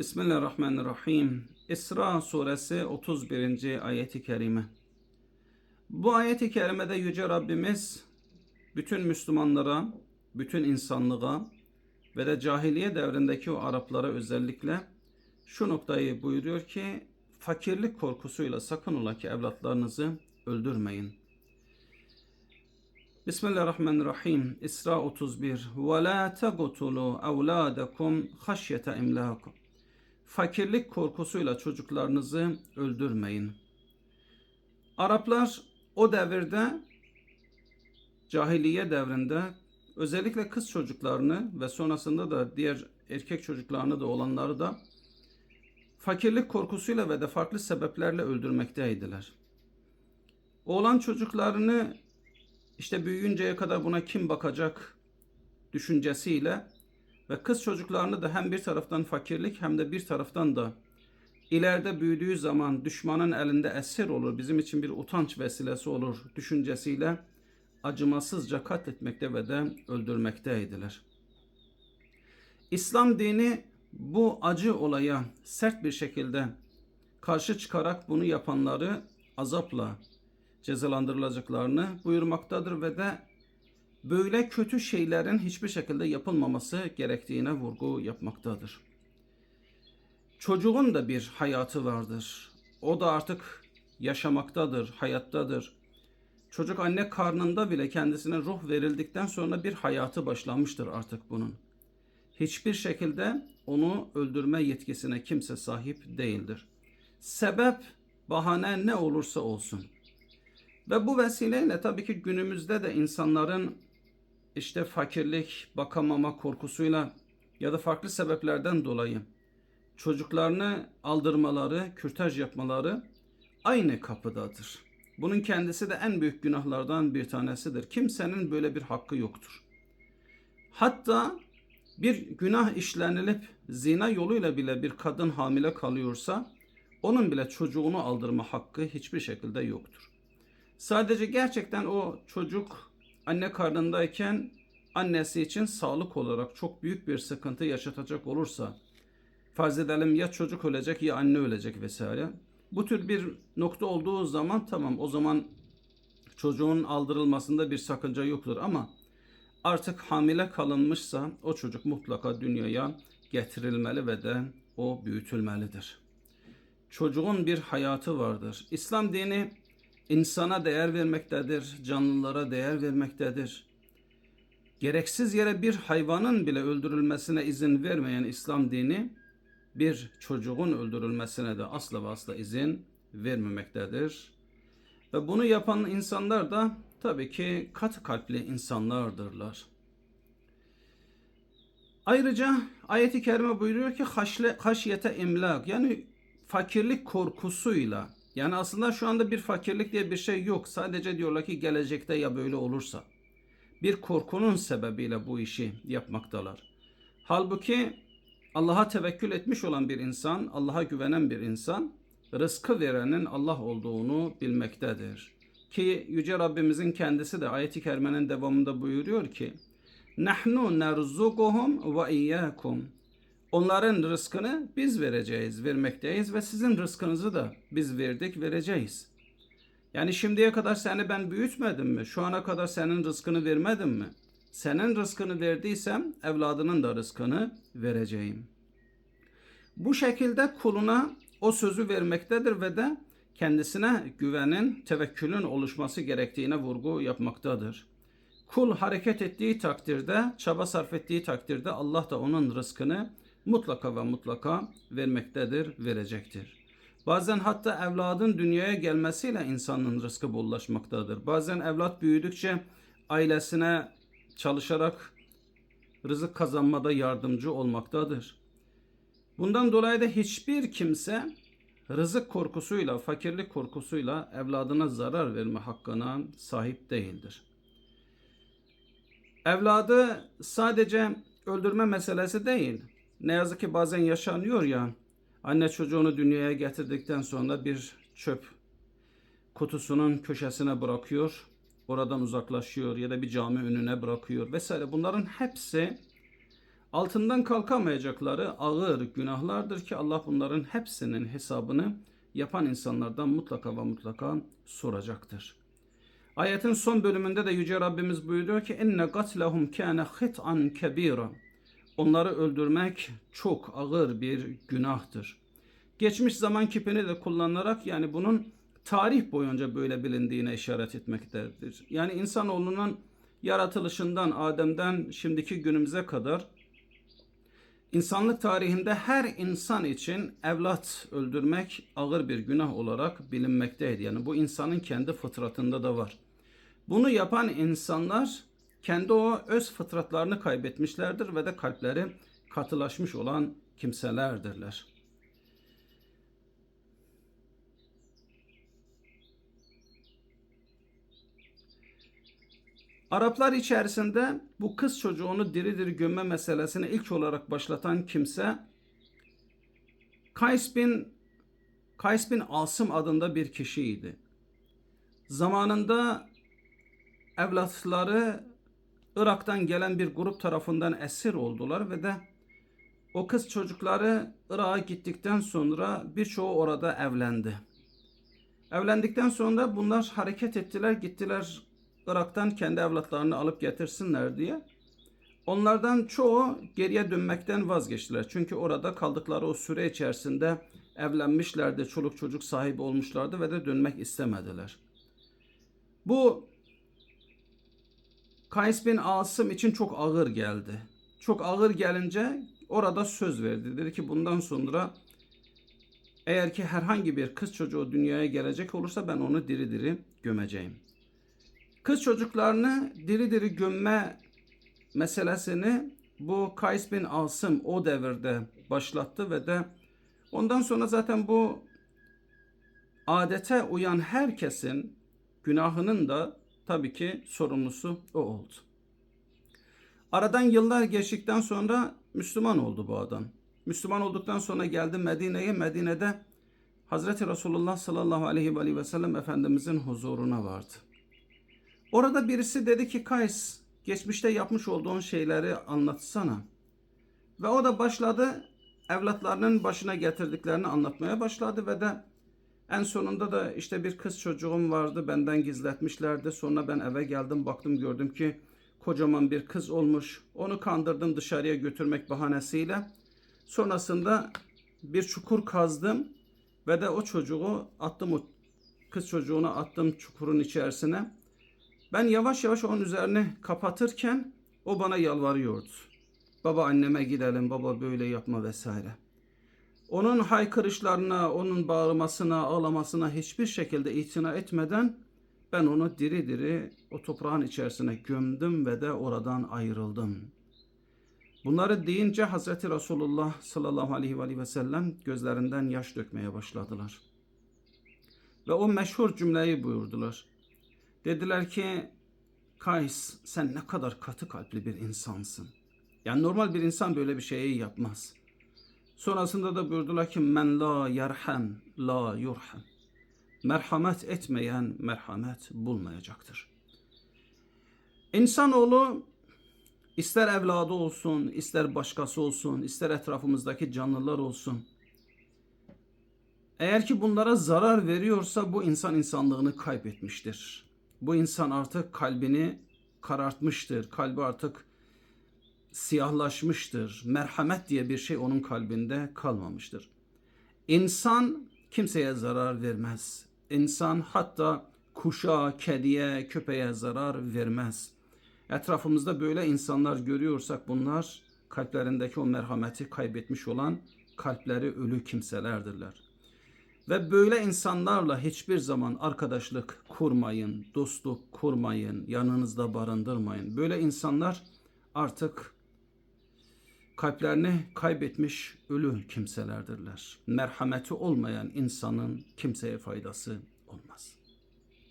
Bismillahirrahmanirrahim. İsra suresi 31. ayeti kerime. Bu ayeti kerimede Yüce Rabbimiz bütün Müslümanlara, bütün insanlığa ve de cahiliye devrindeki o Araplara özellikle şu noktayı buyuruyor ki fakirlik korkusuyla sakın ola ki evlatlarınızı öldürmeyin. Bismillahirrahmanirrahim. İsra 31. Ve la tegutulu evladakum haşyete imlakum. Fakirlik korkusuyla çocuklarınızı öldürmeyin. Araplar o devirde cahiliye devrinde özellikle kız çocuklarını ve sonrasında da diğer erkek çocuklarını da olanları da fakirlik korkusuyla ve de farklı sebeplerle öldürmekteydiler. Oğlan çocuklarını işte büyüyünceye kadar buna kim bakacak düşüncesiyle ve kız çocuklarını da hem bir taraftan fakirlik hem de bir taraftan da ileride büyüdüğü zaman düşmanın elinde esir olur, bizim için bir utanç vesilesi olur düşüncesiyle acımasızca katletmekte ve de öldürmekteydiler. İslam dini bu acı olaya sert bir şekilde karşı çıkarak bunu yapanları azapla cezalandırılacaklarını buyurmaktadır ve de böyle kötü şeylerin hiçbir şekilde yapılmaması gerektiğine vurgu yapmaktadır. Çocuğun da bir hayatı vardır. O da artık yaşamaktadır, hayattadır. Çocuk anne karnında bile kendisine ruh verildikten sonra bir hayatı başlamıştır artık bunun. Hiçbir şekilde onu öldürme yetkisine kimse sahip değildir. Sebep, bahane ne olursa olsun. Ve bu vesileyle tabii ki günümüzde de insanların işte fakirlik, bakamama korkusuyla ya da farklı sebeplerden dolayı çocuklarını aldırmaları, kürtaj yapmaları aynı kapıdadır. Bunun kendisi de en büyük günahlardan bir tanesidir. Kimsenin böyle bir hakkı yoktur. Hatta bir günah işlenilip zina yoluyla bile bir kadın hamile kalıyorsa onun bile çocuğunu aldırma hakkı hiçbir şekilde yoktur. Sadece gerçekten o çocuk anne karnındayken annesi için sağlık olarak çok büyük bir sıkıntı yaşatacak olursa farz edelim ya çocuk ölecek ya anne ölecek vesaire. Bu tür bir nokta olduğu zaman tamam o zaman çocuğun aldırılmasında bir sakınca yoktur ama artık hamile kalınmışsa o çocuk mutlaka dünyaya getirilmeli ve de o büyütülmelidir. Çocuğun bir hayatı vardır. İslam dini insana değer vermektedir, canlılara değer vermektedir. Gereksiz yere bir hayvanın bile öldürülmesine izin vermeyen İslam dini bir çocuğun öldürülmesine de asla ve asla izin vermemektedir. Ve bunu yapan insanlar da tabii ki katı kalpli insanlardırlar. Ayrıca ayeti kerime buyuruyor ki haşle, haşyete imlak yani fakirlik korkusuyla yani aslında şu anda bir fakirlik diye bir şey yok. Sadece diyorlar ki gelecekte ya böyle olursa. Bir korkunun sebebiyle bu işi yapmaktalar. Halbuki Allah'a tevekkül etmiş olan bir insan, Allah'a güvenen bir insan rızkı verenin Allah olduğunu bilmektedir. Ki Yüce Rabbimizin kendisi de ayeti kerimenin devamında buyuruyor ki Nahnu nerzukuhum ve iyyakum Onların rızkını biz vereceğiz, vermekteyiz ve sizin rızkınızı da biz verdik, vereceğiz. Yani şimdiye kadar seni ben büyütmedim mi? Şu ana kadar senin rızkını vermedim mi? Senin rızkını verdiysem evladının da rızkını vereceğim. Bu şekilde kuluna o sözü vermektedir ve de kendisine güvenin, tevekkülün oluşması gerektiğine vurgu yapmaktadır. Kul hareket ettiği takdirde, çaba sarf ettiği takdirde Allah da onun rızkını mutlaka ve mutlaka vermektedir, verecektir. Bazen hatta evladın dünyaya gelmesiyle insanın rızkı bollaşmaktadır. Bazen evlat büyüdükçe ailesine çalışarak rızık kazanmada yardımcı olmaktadır. Bundan dolayı da hiçbir kimse rızık korkusuyla, fakirlik korkusuyla evladına zarar verme hakkına sahip değildir. Evladı sadece öldürme meselesi değil. Ne yazık ki bazen yaşanıyor ya. Anne çocuğunu dünyaya getirdikten sonra bir çöp kutusunun köşesine bırakıyor. Oradan uzaklaşıyor ya da bir cami önüne bırakıyor vesaire. Bunların hepsi altından kalkamayacakları ağır günahlardır ki Allah bunların hepsinin hesabını yapan insanlardan mutlaka ve mutlaka soracaktır. Ayetin son bölümünde de Yüce Rabbimiz buyuruyor ki enne katlehum kâne hit'an kebira. Onları öldürmek çok ağır bir günahtır. Geçmiş zaman kipini de kullanarak yani bunun tarih boyunca böyle bilindiğine işaret etmektedir. Yani insanoğlunun yaratılışından Adem'den şimdiki günümüze kadar insanlık tarihinde her insan için evlat öldürmek ağır bir günah olarak bilinmekteydi. Yani bu insanın kendi fıtratında da var. Bunu yapan insanlar kendi o öz fıtratlarını kaybetmişlerdir ve de kalpleri katılaşmış olan kimselerdirler. Araplar içerisinde bu kız çocuğunu diri diri gömme meselesini ilk olarak başlatan kimse Kays bin Kays bin Asım adında bir kişiydi. Zamanında evlatları Irak'tan gelen bir grup tarafından esir oldular ve de o kız çocukları Irak'a gittikten sonra birçoğu orada evlendi. Evlendikten sonra bunlar hareket ettiler, gittiler Irak'tan kendi evlatlarını alıp getirsinler diye. Onlardan çoğu geriye dönmekten vazgeçtiler. Çünkü orada kaldıkları o süre içerisinde evlenmişlerdi, çoluk çocuk sahibi olmuşlardı ve de dönmek istemediler. Bu Kays bin Asım için çok ağır geldi. Çok ağır gelince orada söz verdi. Dedi ki bundan sonra eğer ki herhangi bir kız çocuğu dünyaya gelecek olursa ben onu diri diri gömeceğim. Kız çocuklarını diri diri gömme meselesini bu Kays bin Asım o devirde başlattı ve de ondan sonra zaten bu adete uyan herkesin günahının da tabii ki sorumlusu o oldu. Aradan yıllar geçtikten sonra Müslüman oldu bu adam. Müslüman olduktan sonra geldi Medine'ye. Medine'de Hazreti Resulullah sallallahu aleyhi ve sellem Efendimizin huzuruna vardı. Orada birisi dedi ki Kays geçmişte yapmış olduğun şeyleri anlatsana. Ve o da başladı evlatlarının başına getirdiklerini anlatmaya başladı ve de en sonunda da işte bir kız çocuğum vardı benden gizletmişlerdi. Sonra ben eve geldim baktım gördüm ki kocaman bir kız olmuş. Onu kandırdım dışarıya götürmek bahanesiyle. Sonrasında bir çukur kazdım ve de o çocuğu attım o kız çocuğunu attım çukurun içerisine. Ben yavaş yavaş onun üzerine kapatırken o bana yalvarıyordu. Baba anneme gidelim, baba böyle yapma vesaire. Onun haykırışlarına, onun bağırmasına, ağlamasına hiçbir şekilde itina etmeden ben onu diri diri o toprağın içerisine gömdüm ve de oradan ayrıldım. Bunları deyince Hazreti Resulullah sallallahu aleyhi ve sellem gözlerinden yaş dökmeye başladılar. Ve o meşhur cümleyi buyurdular. Dediler ki Kays sen ne kadar katı kalpli bir insansın. Yani normal bir insan böyle bir şeyi yapmaz. Sonrasında da buyurdular ki men la yerhem la yurhem. Merhamet etmeyen merhamet bulmayacaktır. İnsanoğlu ister evladı olsun, ister başkası olsun, ister etrafımızdaki canlılar olsun. Eğer ki bunlara zarar veriyorsa bu insan insanlığını kaybetmiştir. Bu insan artık kalbini karartmıştır. Kalbi artık siyahlaşmıştır. Merhamet diye bir şey onun kalbinde kalmamıştır. İnsan kimseye zarar vermez. İnsan hatta kuşa, kediye, köpeğe zarar vermez. Etrafımızda böyle insanlar görüyorsak bunlar kalplerindeki o merhameti kaybetmiş olan kalpleri ölü kimselerdirler. Ve böyle insanlarla hiçbir zaman arkadaşlık kurmayın, dostluk kurmayın, yanınızda barındırmayın. Böyle insanlar artık kalplerini kaybetmiş ölü kimselerdirler. Merhameti olmayan insanın kimseye faydası olmaz.